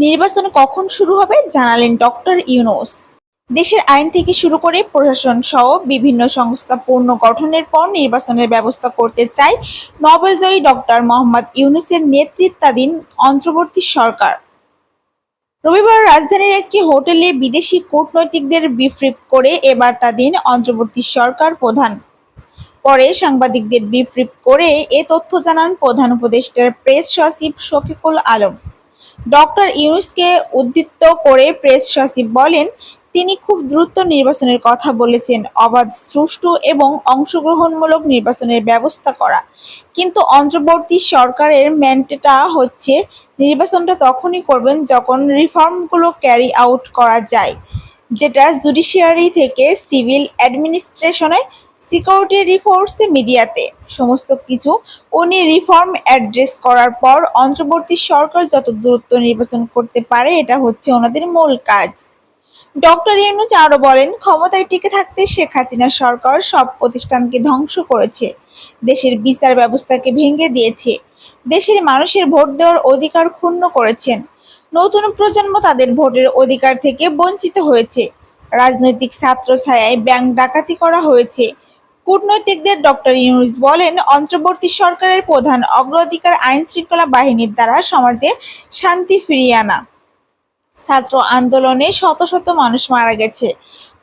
নির্বাচন কখন শুরু হবে জানালেন ডক্টর ইউনুস। দেশের আইন থেকে শুরু করে প্রশাসন সহ বিভিন্ন সংস্থা পূর্ণ গঠনের পর নির্বাচনের ব্যবস্থা করতে চায় নোবেলজয়ী ডক্টর মোহাম্মদ ইউনুসের নেতৃত্বাধীন অন্তর্বর্তী সরকার। রবিবার রাজধানীর একটি হোটেলে বিদেশি কূটনৈতিকদের বিফ্রিপ করে এবার বার্তা দিন অন্তর্বর্তী সরকার প্রধান। পরে সাংবাদিকদের বিফ্রিপ করে এ তথ্য জানান প্রধান উপদেষ্টার প্রেস সচিব শফিকুল আলম। ডক্টর ইউনুসকে উদ্ধৃত করে প্রেস সচিব বলেন, তিনি খুব দ্রুত নির্বাচনের কথা বলেছেন, অবাধ, সুষ্ঠু এবং অংশগ্রহণমূলক নির্বাচনের ব্যবস্থা করা। কিন্তু অন্তর্বর্তী সরকারের ম্যান্ডেটা হচ্ছে, নির্বাচনটা তখনই করবেন যখন রিফর্মগুলো ক্যারি আউট করা যায়, যেটা জুডিশিয়ারি থেকে সিভিল অ্যাডমিনিস্ট্রেশনে সিকিউরিটি রিফোর্সে মিডিয়াতে। সমস্ত কিছু উনি রিফর্ম অ্যাড্রেস করার পর অন্তর্বর্তী সরকার যত দূরত্ব নির্বাচন করতে পারে, এটা হচ্ছে ওনাদের মূল কাজ। ডক্টর ইউনুস আরও বলেন, ক্ষমতায় টিকে থাকতে শেখ হাসিনা সরকার সব প্রতিষ্ঠানকে ধ্বংস করেছে। দেশের বিচার ব্যবস্থাকে ভেঙে দিয়েছে। দেশের মানুষের ভোট দেওয়ার অধিকার ক্ষুণ্ণ করেছেন। নতুন প্রজন্ম তাদের ভোটের অধিকার থেকে বঞ্চিত হয়েছে। রাজনৈতিক ছাত্র ছায়ায় ব্যাংক ডাকাতি করা হয়েছে। কূটনৈতিকদের ডক্টর ইউনুস বলেন, অন্তর্বর্তী সরকারের প্রধান অগ্রাধিকার আইন শৃঙ্খলা বাহিনীর দ্বারা সমাজে শান্তি ফিরিয়ে আনা। ছাত্র আন্দোলনে শত শত মানুষ মারা গেছে।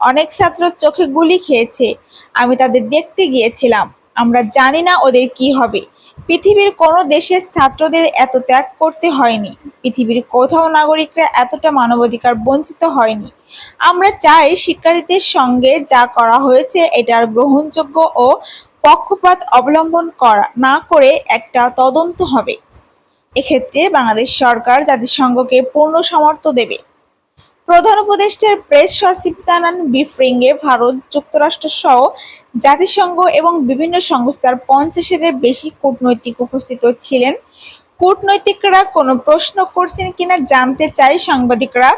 অনেক ছাত্র চোখে গুলি খেয়েছে। আমি তাদের দেখতে গিয়েছিলাম। আমরা জানি না ওদের কি হবে। পৃথিবীর কোনো দেশের ছাত্রদের এত ত্যাগ করতে হয়নি। পৃথিবীর কোথাও নাগরিকরা এতটা মানবাধিকার বঞ্চিত হয়নি। আমরা চাই শিক্ষার্থীদের সঙ্গে যা করা হয়েছে এটার গ্রহণযোগ্য ও পক্ষপাত অবলম্বন করা, না করে একটা তদন্ত হবে। এক্ষেত্রে বাংলাদেশ সরকার জাতিসংঘকে পূর্ণ সমর্থন দেবে। প্রধান উপদেষ্টার প্রেস সচিব জানান, বিফ্রিংয়ে ভারত যুক্তরাষ্ট্র সহ জাতিসংঘ এবং বিভিন্ন সংস্থার পঞ্চাশের বেশি কূটনৈতিক উপস্থিত ছিলেন। কূটনৈতিকরা কোনো প্রশ্ন করছেন কিনা জানতে চাই সাংবাদিকরা।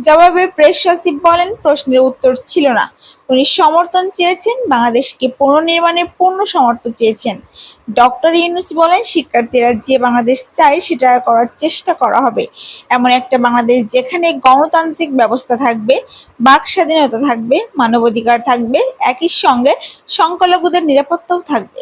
জবাবে প্রেস সচিব বলেন, প্রশ্নের উত্তর ছিল না। উনি সমর্থন চেয়েছেন, বাংলাদেশকে পুনর্নির্মাণে পূর্ণ সমর্থন চেয়েছেন। ডক্টর ইউনুস বলেন, শিক্ষার্থীরা যে বাংলাদেশ চায় সেটা করার চেষ্টা করা হবে। এমন একটা বাংলাদেশ যেখানে গণতান্ত্রিক ব্যবস্থা থাকবে, বাক স্বাধীনতা থাকবে, মানবাধিকার থাকবে, একই সঙ্গে সংখ্যালঘুদের নিরাপত্তাও থাকবে।